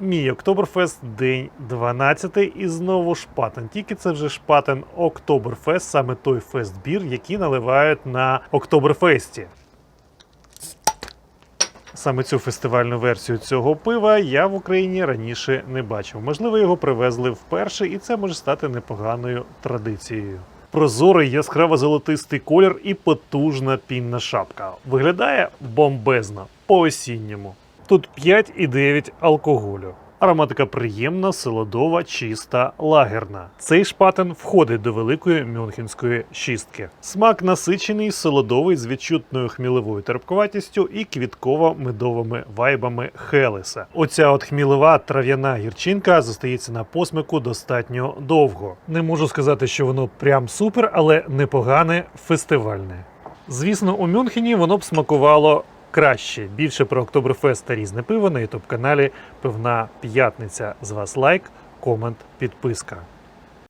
Мій Октоберфест день 12 і знову шпатен. Тільки це вже шпатен Октоберфест, саме той фестбір, який наливають на Октоберфесті. Саме цю фестивальну версію цього пива я в Україні раніше не бачив. Можливо, його привезли вперше, і це може стати непоганою традицією. Прозорий яскраво-золотистий колір і потужна пінна шапка. Виглядає бомбезно по-осінньому. Тут 5,9 алкоголю. Ароматика приємна, солодова, чиста, лагерна. Цей шпатен входить до великої мюнхенської шістки. Смак насичений, солодовий з відчутною хмілевою терпкуватістю і квітково-медовими вайбами Хелеса. Оця от хмілева трав'яна гірчинка зостається на посмику достатньо довго. Не можу сказати, що воно прям супер, але непогане фестивальне. Звісно, у Мюнхені воно б смакувало краще. Більше про Октоберфест та різне пиво на ютуб каналі Пивна П'ятниця. З вас лайк, комент, підписка.